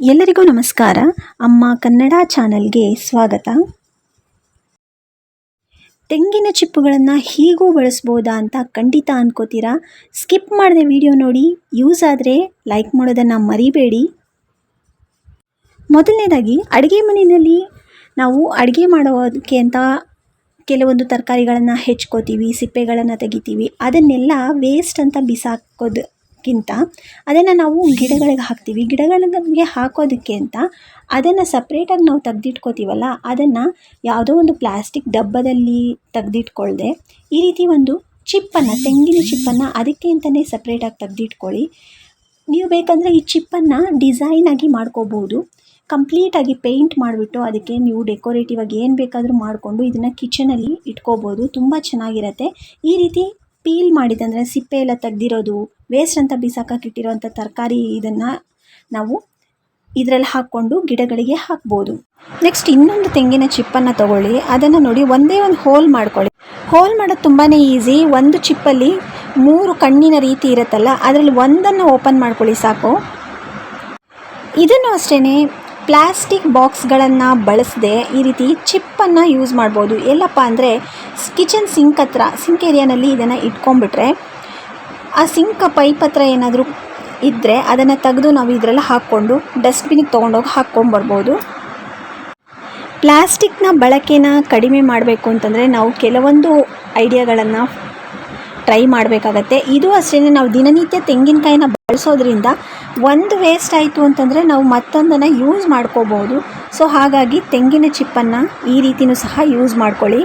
ಎಲ್ಲರಿಗೂ ನಮಸ್ಕಾರ. ಅಮ್ಮ ಕನ್ನಡ ಚಾನಲ್ಗೆ ಸ್ವಾಗತ. ತೆಂಗಿನ ಚಿಪ್ಪುಗಳನ್ನು ಹೀಗೂ ಬಳಸ್ಬೋದಾ ಅಂತ ಖಂಡಿತ ಅನ್ಕೋತೀರಾ? ಸ್ಕಿಪ್ ಮಾಡಿದೆ ವಿಡಿಯೋ ನೋಡಿ. ಯೂಸ್ ಆದರೆ ಲೈಕ್ ಮಾಡೋದನ್ನು ಮರಿಬೇಡಿ. ಮೊದಲನೇದಾಗಿ, ಅಡುಗೆ ಮನೆಯಲ್ಲಿ ನಾವು ಅಡುಗೆ ಮಾಡೋದಕ್ಕೆ ಅಂತ ಕೆಲವೊಂದು ತರಕಾರಿಗಳನ್ನು ಹೆಚ್ಕೋತೀವಿ, ಸಿಪ್ಪೆಗಳನ್ನು ತೆಗಿತೀವಿ. ಅದನ್ನೆಲ್ಲ ವೇಸ್ಟ್ ಅಂತ ಬಿಸಾಕೋದಕ್ಕಿಂತ ಅದನ್ನು ನಾವು ಗಿಡಗಳಿಗೆ ಹಾಕ್ತೀವಿ. ಗಿಡಗಳಿಗೆ ಹಾಕೋದಕ್ಕೆ ಅಂತ ಅದನ್ನು ಸಪ್ರೇಟಾಗಿ ನಾವು ತೆಗ್ದಿಟ್ಕೋತೀವಲ್ಲ, ಅದನ್ನು ಯಾವುದೋ ಒಂದು ಪ್ಲಾಸ್ಟಿಕ್ ಡಬ್ಬದಲ್ಲಿ ತೆಗ್ದಿಟ್ಕೊಳ್ದೆ, ಈ ರೀತಿ ಒಂದು ಚಿಪ್ಪನ್ನು, ತೆಂಗಿನ ಚಿಪ್ಪನ್ನು ಅದಕ್ಕೆ ಅಂತಲೇ ಸಪ್ರೇಟಾಗಿ ತೆಗ್ದಿಟ್ಕೊಳ್ಳಿ. ನೀವು ಬೇಕಂದರೆ ಈ ಚಿಪ್ಪನ್ನು ಡಿಸೈನಾಗಿ ಮಾಡ್ಕೋಬೋದು ಕಂಪ್ಲೀಟಾಗಿ ಪೇಂಟ್ ಮಾಡಿಬಿಟ್ಟು ಅದಕ್ಕೆ ನೀವು ಡೆಕೋರೇಟಿವ್ ಆಗಿ ಏನು ಬೇಕಾದರೂ ಮಾಡಿಕೊಂಡು ಇದನ್ನು ಕಿಚನಲ್ಲಿ ಇಟ್ಕೋಬೋದು ತುಂಬ ಚೆನ್ನಾಗಿರತ್ತೆ. ಈ ರೀತಿ ಪೀಲ್ ಮಾಡಿದಂದರೆ ಸಿಪ್ಪೆ ಎಲ್ಲ ತೆಗ್ದಿರೋದು ವೇಸ್ಟ್ ಅಂತ ಬಿಸಾಕಕ್ಕೆ ಇಟ್ಟಿರೋಂಥ ತರಕಾರಿ ಇದನ್ನು ನಾವು ಇದರಲ್ಲಿ ಹಾಕ್ಕೊಂಡು ಗಿಡಗಳಿಗೆ ಹಾಕ್ಬೋದು. ನೆಕ್ಸ್ಟ್ ಇನ್ನೊಂದು ತೆಂಗಿನ ಚಿಪ್ಪನ್ನು ತಗೊಳ್ಳಿ. ಅದನ್ನು ನೋಡಿ ಒಂದೇ ಒಂದು ಹೋಲ್ ಮಾಡ್ಕೊಳ್ಳಿ. ಹೋಲ್ ಮಾಡೋದು ತುಂಬಾ ಈಸಿ ಒಂದು ಚಿಪ್ಪಲ್ಲಿ ಮೂರು ಕಣ್ಣಿನ ರೀತಿ ಇರುತ್ತಲ್ಲ, ಅದರಲ್ಲಿ ಒಂದನ್ನು ಓಪನ್ ಮಾಡ್ಕೊಳ್ಳಿ ಸಾಕು. ಇದನ್ನು ಅಷ್ಟೇ ಪ್ಲಾಸ್ಟಿಕ್ ಬಾಕ್ಸ್ಗಳನ್ನು ಬಳಸದೆ ಈ ರೀತಿ ಚಿಪ್ಪನ್ನು ಯೂಸ್ ಮಾಡ್ಬೋದು. ಎಲ್ಲಪ್ಪ ಅಂದರೆ ಕಿಚನ್ ಸಿಂಕ್ ಹತ್ರ, ಸಿಂಕ್ ಏರಿಯಾನಲ್ಲಿ ಇದನ್ನು ಇಟ್ಕೊಂಡ್ಬಿಟ್ರೆ, ಆ ಸಿಂಕ್ ಪೈಪ್ ಹತ್ರ ಏನಾದರೂ ಇದ್ದರೆ ಅದನ್ನು ತೆಗೆದು ನಾವು ಇದರಲ್ಲಿ ಹಾಕ್ಕೊಂಡು ಡಸ್ಟ್ಬಿನಿಗೆ ತೊಗೊಂಡೋಗಿ ಹಾಕ್ಕೊಂಬರ್ಬೋದು ಪ್ಲಾಸ್ಟಿಕ್ನ ಬಳಕೆನ ಕಡಿಮೆ ಮಾಡಬೇಕು ಅಂತಂದರೆ ನಾವು ಕೆಲವೊಂದು ಐಡಿಯಾಗಳನ್ನು ಟ್ರೈ ಮಾಡಬೇಕಾಗತ್ತೆ. ಇದು ಅಷ್ಟೇ ನಾವು ದಿನನಿತ್ಯ ತೆಂಗಿನಕಾಯಿನ ಬಳಸೋದ್ರಿಂದ ಒಂದು ವೇಸ್ಟ್ ಆಯಿತು ಅಂತಂದರೆ ನಾವು ಮತ್ತೊಂದನ್ನು ಯೂಸ್ ಮಾಡ್ಕೋಬೋದು ಸೊ ಹಾಗಾಗಿ ತೆಂಗಿನ ಚಿಪ್ಪನ್ನು ಈ ರೀತಿಯೂ ಸಹ ಯೂಸ್ ಮಾಡ್ಕೊಳ್ಳಿ.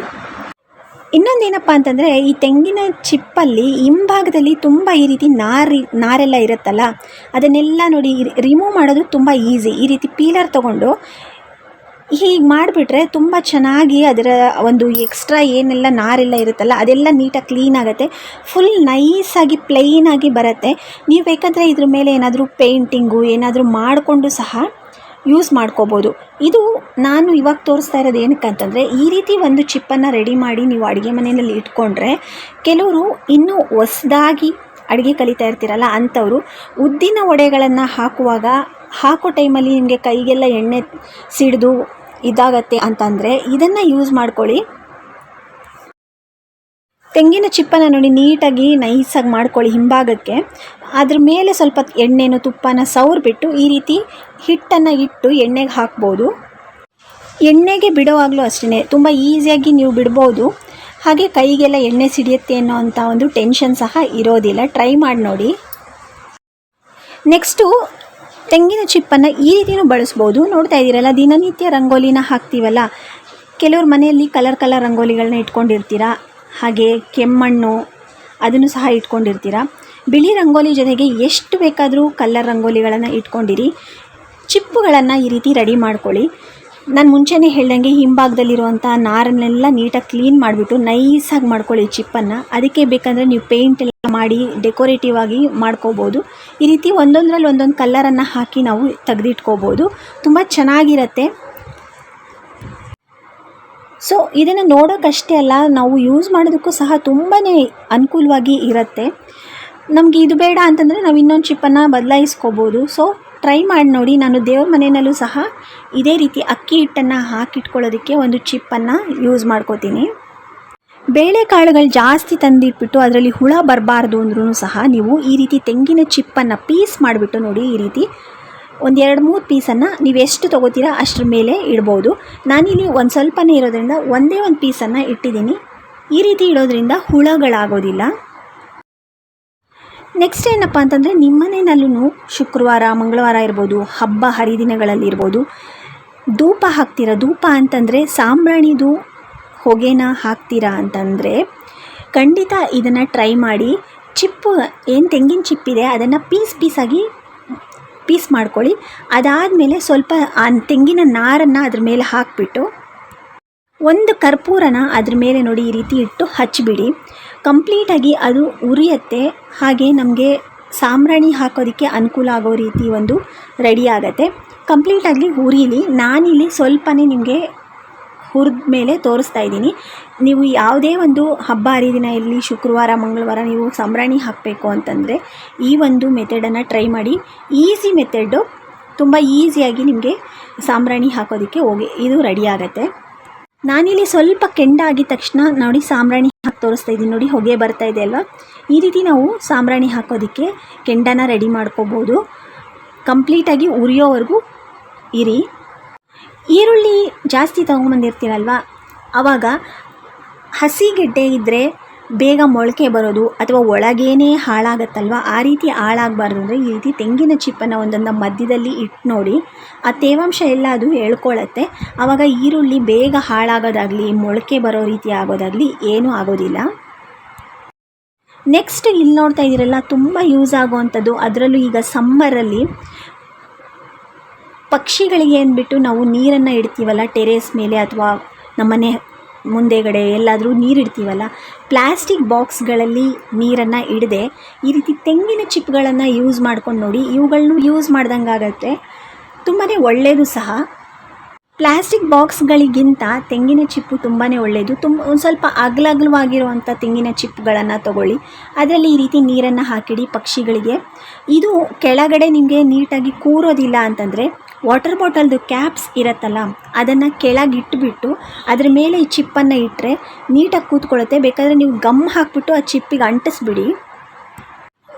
ಇನ್ನೊಂದೇನಪ್ಪ ಅಂತಂದರೆ, ಈ ತೆಂಗಿನ ಚಿಪ್ಪಲ್ಲಿ ಹಿಂಭಾಗದಲ್ಲಿ ತುಂಬ ಈ ರೀತಿ ನಾರಿ, ನಾರೆಲ್ಲ ಇರುತ್ತಲ್ಲ, ಅದನ್ನೆಲ್ಲ ನೋಡಿ ರಿಮೂವ್ ಮಾಡೋದು ತುಂಬ ಈಸಿ ಈ ರೀತಿ ಪೀಲರ್ ತೊಗೊಂಡು ಹೀಗೆ ಮಾಡಿಬಿಟ್ರೆ ತುಂಬ ಚೆನ್ನಾಗಿ ಅದರ ಒಂದು ಎಕ್ಸ್ಟ್ರಾ ಏನೆಲ್ಲ ನಾರೆಲ್ಲ ಇರುತ್ತಲ್ಲ, ಅದೆಲ್ಲ ನೀಟಾಗಿ ಕ್ಲೀನ್ ಆಗುತ್ತೆ. ಫುಲ್ ನೈಸಾಗಿ ಪ್ಲೈನಾಗಿ ಬರುತ್ತೆ. ನೀವು ಬೇಕಾದರೆ ಇದ್ರ ಮೇಲೆ ಏನಾದರೂ ಪೇಂಟಿಂಗು ಏನಾದರೂ ಮಾಡಿಕೊಂಡು ಸಹ ಯೂಸ್ ಮಾಡ್ಕೋಬೋದು. ಇದು ನಾನು ಇವಾಗ ತೋರಿಸ್ತಾ ಇರೋದು ಏನಕ್ಕೆ ಅಂತಂದರೆ ಈ ರೀತಿ ಒಂದು ಚಿಪ್ಪನ್ನು ರೆಡಿ ಮಾಡಿ ನೀವು ಅಡುಗೆ ಮನೆಯಲ್ಲಿ ಇಟ್ಕೊಂಡ್ರೆ, ಕೆಲವರು ಇನ್ನೂ ಹೊಸ್ದಾಗಿ ಅಡುಗೆ ಕಲಿತಾ ಇರ್ತೀರಲ್ಲ ಅಂಥವರು ಉದ್ದಿನ ವಡೆಗಳನ್ನು ಹಾಕುವಾಗ ಹಾಕೋ ಟೈಮಲ್ಲಿ ನಿಮಗೆ ಕೈಗೆಲ್ಲ ಎಣ್ಣೆ ಸಿಡಿದು ಇದಾಗತ್ತೆ ಅಂತಂದರೆ ಇದನ್ನು ಯೂಸ್ ಮಾಡ್ಕೊಳ್ಳಿ. ತೆಂಗಿನ ಚಿಪ್ಪನ ನೋಡಿ ನೀಟಾಗಿ ನೈಸಾಗಿ ಮಾಡ್ಕೊಳ್ಳಿ ಹಿಂಭಾಗಕ್ಕೆ. ಅದ್ರ ಮೇಲೆ ಸ್ವಲ್ಪ ಎಣ್ಣೆನೋ ತುಪ್ಪನ ಸವರ್ಬಿಟ್ಟು ಈ ರೀತಿ ಹಿಟ್ಟನ್ನು ಇಟ್ಟು ಎಣ್ಣೆಗೆ ಹಾಕ್ಬೋದು. ಎಣ್ಣೆಗೆ ಬಿಡೋವಾಗಲೂ ಅಷ್ಟೇ ತುಂಬ ಈಸಿಯಾಗಿ ನೀವು ಬಿಡ್ಬೋದು. ಹಾಗೆ ಕೈಗೆಲ್ಲ ಎಣ್ಣೆ ಸಿಡಿಯುತ್ತೆ ಅನ್ನೋ ಅಂಥ ಒಂದು ಟೆನ್ಷನ್ ಸಹ ಇರೋದಿಲ್ಲ. ಟ್ರೈ ಮಾಡಿ ನೋಡಿ. ನೆಕ್ಸ್ಟು ತೆಂಗಿನ ಚಿಪ್ಪನ್ನು ಈ ರೀತಿಯೂ ಬಳಸ್ಬೋದು. ನೋಡ್ತಾ ಇದ್ದೀರಲ್ಲ, ದಿನನಿತ್ಯ ರಂಗೋಲಿನ ಹಾಕ್ತೀವಲ್ಲ? ಕೆಲವ್ರ ಮನೆಯಲ್ಲಿ ಕಲರ್ ಕಲರ್ ರಂಗೋಲಿಗಳನ್ನ ಇಟ್ಕೊಂಡಿರ್ತೀರಾ? ಹಾಗೆ ಕೆಮ್ಮಣ್ಣು ಅದನ್ನು ಸಹ ಇಟ್ಕೊಂಡಿರ್ತೀರಾ? ಬಿಳಿ ರಂಗೋಲಿ ಜೊತೆಗೆ ಎಷ್ಟು ಬೇಕಾದರೂ ಕಲ್ಲರ್ ರಂಗೋಲಿಗಳನ್ನು ಇಟ್ಕೊಂಡಿರಿ. ಚಿಪ್ಪುಗಳನ್ನು ಈ ರೀತಿ ರೆಡಿ ಮಾಡ್ಕೊಳ್ಳಿ. ನಾನು ಮುಂಚೆನೇ ಹೇಳ್ದಂಗೆ ಹಿಂಭಾಗದಲ್ಲಿರುವಂಥ ನಾರನ್ನೆಲ್ಲ ನೀಟಾಗಿ ಕ್ಲೀನ್ ಮಾಡಿಬಿಟ್ಟು ನೈಸಾಗಿ ಮಾಡ್ಕೊಳ್ಳಿ ಚಿಪ್ಪನ್ನು. ಅದಕ್ಕೆ ಬೇಕಂದರೆ ನೀವು ಪೇಂಟ್ ಎಲ್ಲ ಮಾಡಿ ಡೆಕೋರೇಟಿವ್ ಆಗಿ ಮಾಡ್ಕೋಬೋದು. ಈ ರೀತಿ ಒಂದೊಂದರಲ್ಲಿ ಒಂದೊಂದು ಕಲ್ಲರನ್ನು ಹಾಕಿ ನಾವು ತೆಗೆದಿಟ್ಕೋಬೋದು. ತುಂಬ ಚೆನ್ನಾಗಿರತ್ತೆ. ಸೊ ಇದನ್ನು ನೋಡೋಕ್ಕಷ್ಟೇ ಅಲ್ಲ, ನಾವು ಯೂಸ್ ಮಾಡೋದಕ್ಕೂ ಸಹ ತುಂಬಾ ಅನುಕೂಲವಾಗಿ ಇರುತ್ತೆ. ನಮಗೆ ಇದು ಬೇಡ ಅಂತಂದರೆ ನಾವು ಇನ್ನೊಂದು ಚಿಪ್ಪನ್ನು ಬದಲಾಯಿಸ್ಕೋಬೋದು. ಸೊ ಟ್ರೈ ಮಾಡಿ ನೋಡಿ, ನಾನು ದೇವ್ರ ಮನೆಯಲ್ಲೂ ಸಹ ಇದೇ ರೀತಿ ಅಕ್ಕಿ ಹಿಟ್ಟನ್ನು ಹಾಕಿಟ್ಕೊಳ್ಳೋದಕ್ಕೆ ಒಂದು ಚಿಪ್ಪನ್ನು ಯೂಸ್ ಮಾಡ್ಕೋತೀನಿ. ಬೇಳೆಕಾಳುಗಳು ಜಾಸ್ತಿ ತಂದಿಟ್ಬಿಟ್ಟು ಅದರಲ್ಲಿ ಹುಳ ಬರಬಾರ್ದು ಅಂದ್ರೂ ಸಹ ನೀವು ಈ ರೀತಿ ತೆಂಗಿನ ಚಿಪ್ಪನ್ನು ಪೀಸ್ ಮಾಡಿಬಿಟ್ಟು ನೋಡಿ, ಈ ರೀತಿ ಒಂದು ಎರಡು ಮೂರು ಪೀಸನ್ನು ನೀವು ಎಷ್ಟು ತೊಗೋತೀರಾ ಅಷ್ಟರ ಮೇಲೆ ಇಡ್ಬೋದು. ನಾನಿಲ್ಲಿ ಒಂದು ಸ್ವಲ್ಪನೇ ಇರೋದ್ರಿಂದ ಒಂದೇ ಒಂದು ಪೀಸನ್ನು ಇಟ್ಟಿದ್ದೀನಿ. ಈ ರೀತಿ ಇಡೋದ್ರಿಂದ ಹುಳಗಳಾಗೋದಿಲ್ಲ. ನೆಕ್ಸ್ಟ್ ಏನಪ್ಪ ಅಂತಂದರೆ ನಿಮ್ಮನೆಯಲ್ಲೂ ಶುಕ್ರವಾರ, ಮಂಗಳವಾರ ಇರ್ಬೋದು, ಹಬ್ಬ ಹರಿದಿನಗಳಲ್ಲಿರ್ಬೋದು ಧೂಪ ಹಾಕ್ತೀರ? ಧೂಪ ಅಂತಂದರೆ ಸಾಂಬ್ರಾಣಿದು ಹೊಗೆನ ಹಾಕ್ತೀರಾ ಅಂತಂದರೆ ಖಂಡಿತ ಇದನ್ನು ಟ್ರೈ ಮಾಡಿ. ಚಿಪ್ಪು, ಏನು ತೆಂಗಿನ ಚಿಪ್ಪಿದೆ, ಅದನ್ನು ಪೀಸ್ ಪೀಸಾಗಿ ಪೀಸ್ ಮಾಡ್ಕೊಳ್ಳಿ. ಅದಾದಮೇಲೆ ಸ್ವಲ್ಪ ಆ ತೆಂಗಿನ ನಾರನ್ನು ಅದ್ರ ಮೇಲೆ ಹಾಕಿಬಿಟ್ಟು ಒಂದು ಕರ್ಪೂರನ ಅದ್ರ ಮೇಲೆ ನೋಡಿ ಈ ರೀತಿ ಇಟ್ಟು ಹಚ್ಚಿಬಿಡಿ ಕಂಪ್ಲೀಟಾಗಿ ಅದು ಉರಿಯತ್ತೆ, ಹಾಗೆ ನಮಗೆ ಸಾಂಬ್ರಾಣಿ ಹಾಕೋದಕ್ಕೆ ಅನುಕೂಲ ಆಗೋ ರೀತಿ ಒಂದು ರೆಡಿ ಆಗತ್ತೆ. ಕಂಪ್ಲೀಟಾಗಿ ಉರಿಲಿ, ನಾನಿಲ್ಲಿ ಸ್ವಲ್ಪನೇ ನಿಮಗೆ ಹುರಿದ ಮೇಲೆ ತೋರಿಸ್ತಾ ಇದ್ದೀನಿ. ನೀವು ಯಾವುದೇ ಒಂದು ಹಬ್ಬ ಹರಿದಿನ ಇರಲಿ, ಶುಕ್ರವಾರ, ಮಂಗಳವಾರ ನೀವು ಸಾಂಬ್ರಾಣಿ ಹಾಕಬೇಕು ಅಂತಂದರೆ ಈ ಒಂದು ಮೆಥಡನ್ನು ಟ್ರೈ ಮಾಡಿ. ಈಸಿ ಮೆಥಡು ತುಂಬ ಈಸಿಯಾಗಿ ನಿಮಗೆ ಸಾಂಬ್ರಾಣಿ ಹಾಕೋದಕ್ಕೆ ಹೋಗಿ ಇದು ರೆಡಿ ಆಗುತ್ತೆ. ನಾನಿಲ್ಲಿ ಸ್ವಲ್ಪ ಕೆಂಡ ಆಗಿದ ತಕ್ಷಣ ನೋಡಿ ಸಾಂಬ್ರಾಣಿ ಹಾಕಿ ತೋರಿಸ್ತಾ ಇದ್ದೀನಿ. ನೋಡಿ, ಹೊಗೆ ಬರ್ತಾ ಇದೆ ಅಲ್ವಾ? ಈ ರೀತಿ ನಾವು ಸಾಂಬ್ರಾಣಿ ಹಾಕೋದಕ್ಕೆ ಕೆಂಡನ ರೆಡಿ ಮಾಡ್ಕೋಬೋದು. ಕಂಪ್ಲೀಟಾಗಿ ಉರಿಯೋವರೆಗೂ ಇರಿ. ಈರುಳ್ಳಿ ಜಾಸ್ತಿ ತೊಗೊಂಬಂದಿರ್ತೀರಲ್ವ ಆವಾಗ ಹಸಿಗೆಡ್ಡೆ ಇದ್ದರೆ ಬೇಗ ಮೊಳಕೆ ಬರೋದು ಅಥವಾ ಒಳಗೇನೆ ಹಾಳಾಗತ್ತಲ್ವ? ಆ ರೀತಿ ಹಾಳಾಗಬಾರ್ದು ಅಂದರೆ ಈ ರೀತಿ ತೆಂಗಿನ ಚಿಪ್ಪನ್ನು ಒಂದೊಂದು ಮಧ್ಯದಲ್ಲಿ ಇಟ್ಟು ನೋಡಿ, ಆ ತೇವಾಂಶ ಎಲ್ಲ ಅದು ಎಳ್ಕೊಳ್ಳುತ್ತೆ ಆವಾಗ ಈರುಳ್ಳಿ ಬೇಗ ಹಾಳಾಗೋದಾಗಲಿ, ಮೊಳಕೆ ಬರೋ ರೀತಿ ಆಗೋದಾಗಲಿ ಏನೂ ಆಗೋದಿಲ್ಲ. ನೆಕ್ಸ್ಟ್ ಇಲ್ಲಿ ನೋಡ್ತಾ ಇದ್ದೀರಲ್ಲ ತುಂಬ ಯೂಸ್ ಆಗುವಂಥದ್ದು. ಅದರಲ್ಲೂ ಈಗ ಸಮ್ಮರಲ್ಲಿ ಪಕ್ಷಿಗಳಿಗೆ ಅಂದ್ಬಿಟ್ಟು ನಾವು ನೀರನ್ನು ಇಡ್ತೀವಲ್ಲ ಟೆರೇಸ್ ಮೇಲೆ ಅಥವಾ ನಮ್ಮನೆ ಮುಂದೆಗಡೆ ಎಲ್ಲಾದರೂ ನೀರು ಇಡ್ತೀವಲ್ಲ ಪ್ಲ್ಯಾಸ್ಟಿಕ್ ಬಾಕ್ಸ್ಗಳಲ್ಲಿ ನೀರನ್ನು ಇಡದೆ ಈ ರೀತಿ ತೆಂಗಿನ ಚಿಪ್ಗಳನ್ನು ಯೂಸ್ ಮಾಡ್ಕೊಂಡು ನೋಡಿ ಇವುಗಳನ್ನು ಯೂಸ್ ಮಾಡ್ದಂಗೆ ಆಗುತ್ತೆ ತುಂಬಾ ಒಳ್ಳೆಯದು ಸಹ. ಪ್ಲಾಸ್ಟಿಕ್ ಬಾಕ್ಸ್ಗಳಿಗಿಂತ ತೆಂಗಿನ ಚಿಪ್ಪು ತುಂಬಾ ಒಳ್ಳೆಯದು ತುಂಬ, ಒಂದು ಸ್ವಲ್ಪ ಅಗಲಗಲವಾಗಿರುವಂಥ ತೆಂಗಿನ ಚಿಪ್ಗಳನ್ನು ತಗೊಳ್ಳಿ. ಅದರಲ್ಲಿ ಈ ರೀತಿ ನೀರನ್ನು ಹಾಕಿಡಿ ಪಕ್ಷಿಗಳಿಗೆ. ಇದು ಕೆಳಗಡೆ ನಿಮಗೆ ನೀಟಾಗಿ ಕೂರೋದಿಲ್ಲ ಅಂತಂದರೆ ವಾಟರ್ ಬಾಟಲ್ದು ಕ್ಯಾಪ್ಸ್ ಇರುತ್ತಲ್ಲ, ಅದನ್ನು ಕೆಳಗಿಟ್ಬಿಟ್ಟು ಅದರ ಮೇಲೆ ಈ ಚಿಪ್ಪನ್ನು ಇಟ್ಟರೆ ನೀಟಾಗಿ ಕೂತ್ಕೊಳ್ಳುತ್ತೆ. ಬೇಕಾದರೆ ನೀವು ಗಮ್ ಹಾಕ್ಬಿಟ್ಟು ಆ ಚಿಪ್ಪಿಗೆ ಅಂಟಿಸ್ಬಿಡಿ.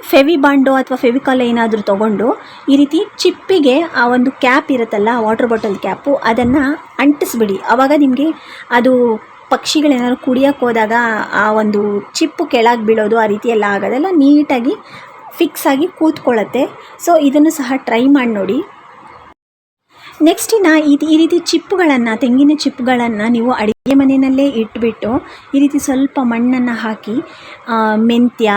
ಫೆವಿ ಬಾಂಡು ಅಥವಾ ಫೆವಿಕಾಲ್ ಏನಾದರೂ ತೊಗೊಂಡು ಈ ರೀತಿ ಚಿಪ್ಪಿಗೆ ಆ ಒಂದು ಕ್ಯಾಪ್ ಇರುತ್ತಲ್ಲ, ವಾಟರ್ ಬಾಟಲ್ ಕ್ಯಾಪು, ಅದನ್ನು ಅಂಟಿಸ್ಬಿಡಿ. ಆವಾಗ ನಿಮಗೆ ಅದು ಪಕ್ಷಿಗಳೇನಾದ್ರು ಕುಡಿಯೋಕ್ಕೆ ಹೋದಾಗ ಆ ಒಂದು ಚಿಪ್ಪು ಕೆಳಗೆ ಬೀಳೋದು ಆ ರೀತಿ ಎಲ್ಲ ಆಗೋದೆಲ್ಲ ನೀಟಾಗಿ ಫಿಕ್ಸ್ ಆಗಿ ಕೂತ್ಕೊಳ್ಳುತ್ತೆ. ಸೊ ಇದನ್ನು ಸಹ ಟ್ರೈ ಮಾಡಿ ನೋಡಿ. ನೆಕ್ಸ್ಟ್ ಇನ್ನು ಇದು ಈ ರೀತಿ ಚಿಪ್ಪುಗಳನ್ನು, ತೆಂಗಿನ ಚಿಪ್ಪುಗಳನ್ನು ನೀವು ಅಡುಗೆ ಮನೆಯಲ್ಲೇ ಇಟ್ಬಿಟ್ಟು, ಈ ರೀತಿ ಸ್ವಲ್ಪ ಮಣ್ಣನ್ನು ಹಾಕಿ ಮೆಂತ್ಯ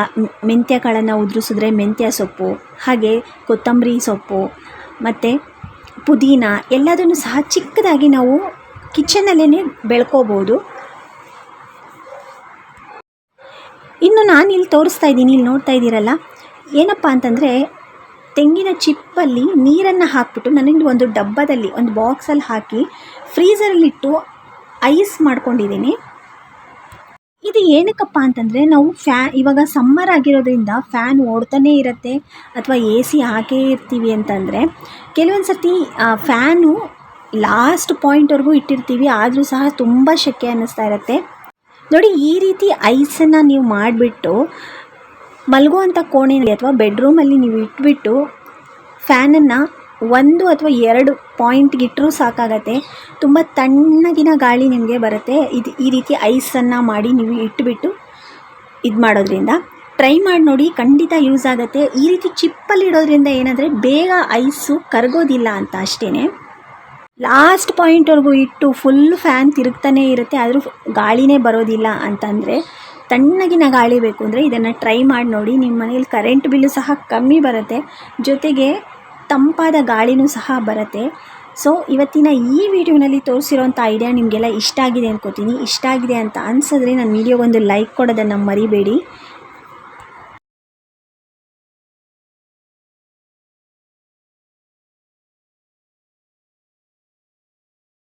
ಮೆಂತ್ಯ ಕಾಳನ್ನು ಉದುರಿಸಿದ್ರೆ ಮೆಂತ್ಯ ಸೊಪ್ಪು, ಹಾಗೆ ಕೊತ್ತಂಬರಿ ಸೊಪ್ಪು, ಮತ್ತು ಪುದೀನ ಎಲ್ಲದನ್ನು ಸಹ ಚಿಕ್ಕದಾಗಿ ನಾವು ಕಿಚನಲ್ಲೇ ಬೆಳ್ಕೋಬೋದು. ಇನ್ನು ನಾನು ಇಲ್ಲಿ ತೋರಿಸ್ತಾ ಇದ್ದೀನಿ, ಇಲ್ಲಿ ನೋಡ್ತಾ ಇದ್ದೀರಲ್ಲ, ಏನಪ್ಪ ಅಂತಂದರೆ ತೆಂಗಿನ ಚಿಪ್ಪಲ್ಲಿ ನೀರನ್ನು ಹಾಕ್ಬಿಟ್ಟು ನನಗೆ ಒಂದು ಡಬ್ಬದಲ್ಲಿ, ಒಂದು ಬಾಕ್ಸಲ್ಲಿ ಹಾಕಿ ಫ್ರೀಝರಲ್ಲಿಟ್ಟು ಐಸ್ ಮಾಡ್ಕೊಂಡಿದ್ದೀನಿ. ಇದು ಏನಕ್ಕಪ್ಪ ಅಂತಂದರೆ ನಾವು ಫ್ಯಾ, ಇವಾಗ ಸಮ್ಮರ್ ಆಗಿರೋದ್ರಿಂದ ಫ್ಯಾನ್ ಓಡ್ತಾನೇ ಇರುತ್ತೆ ಅಥವಾ ಎ ಸಿ ಹಾಕೇ ಇರ್ತೀವಿ ಅಂತಂದರೆ ಕೆಲವೊಂದು ಸರ್ತಿ ಫ್ಯಾನು ಲಾಸ್ಟ್ ಪಾಯಿಂಟ್ವರೆಗೂ ಇಟ್ಟಿರ್ತೀವಿ, ಆದರೂ ಸಹ ತುಂಬ ಶೆಕೆ ಅನ್ನಿಸ್ತಾ ಇರುತ್ತೆ. ನೋಡಿ, ಈ ರೀತಿ ಐಸನ್ನು ನೀವು ಮಾಡಿಬಿಟ್ಟು ಮಲಗುವಂಥ ಕೋಣೆಯಲ್ಲಿ ಅಥವಾ ಬೆಡ್ರೂಮಲ್ಲಿ ನೀವು ಇಟ್ಬಿಟ್ಟು ಫ್ಯಾನನ್ನು ಒಂದು ಅಥವಾ ಎರಡು ಪಾಯಿಂಟ್ಗೆ ಇಟ್ಟರೂ ಸಾಕಾಗತ್ತೆ. ತುಂಬ ತಣ್ಣಗಿನ ಗಾಳಿ ನಿಮಗೆ ಬರುತ್ತೆ. ಇದು ಈ ರೀತಿ ಐಸನ್ನು ಮಾಡಿ ನೀವು ಇಟ್ಬಿಟ್ಟು ಇದು ಮಾಡೋದ್ರಿಂದ. ಟ್ರೈ ಮಾಡಿ ನೋಡಿ, ಖಂಡಿತ ಯೂಸ್ ಆಗುತ್ತೆ. ಈ ರೀತಿ ಚಿಪ್ಪಲ್ಲಿ ಇಡೋದ್ರಿಂದ ಏನಂದರೆ ಬೇಗ ಐಸು ಕರಗೋದಿಲ್ಲ ಅಂತ ಅಷ್ಟೇ ಲಾಸ್ಟ್ ಪಾಯಿಂಟ್ವರೆಗೂ ಇಟ್ಟು ಫುಲ್ ಫ್ಯಾನ್ ತಿರುಗ್ತಾನೇ ಇರುತ್ತೆ. ಆದರೂ ಗಾಳಿನೇ ಬರೋದಿಲ್ಲ ಅಂತಂದರೆ ತಣ್ಣಗಿನ ಗಾಳಿ ಬೇಕು ಅಂದರೆ ಇದನ್ನು ಟ್ರೈ ಮಾಡಿ ನೋಡಿ. ನಿಮ್ಮ ಮನೇಲಿ ಕರೆಂಟ್ ಬಿಲ್ಲು ಸಹ ಕಮ್ಮಿ ಬರುತ್ತೆ. ಜೊತೆಗೆ ತಂಪಾದ ಗಾಳಿನೂ ಸಹ ಬರುತ್ತೆ. ಸೊ ಇವತ್ತಿನ ಈ ವಿಡಿಯೋನಲ್ಲಿ ತೋರಿಸಿರೋಂಥ ಐಡಿಯಾ ನಿಮಗೆಲ್ಲ ಇಷ್ಟ ಆಗಿದೆ ಅನ್ಕೋತೀನಿ. ಇಷ್ಟ ಆಗಿದೆ ಅಂತ ಅನ್ಸಿದ್ರೆ ನನ್ನ ವಿಡಿಯೋಗೊಂದು ಲೈಕ್ ಕೊಡೋದನ್ನು ಮರಿಬೇಡಿ.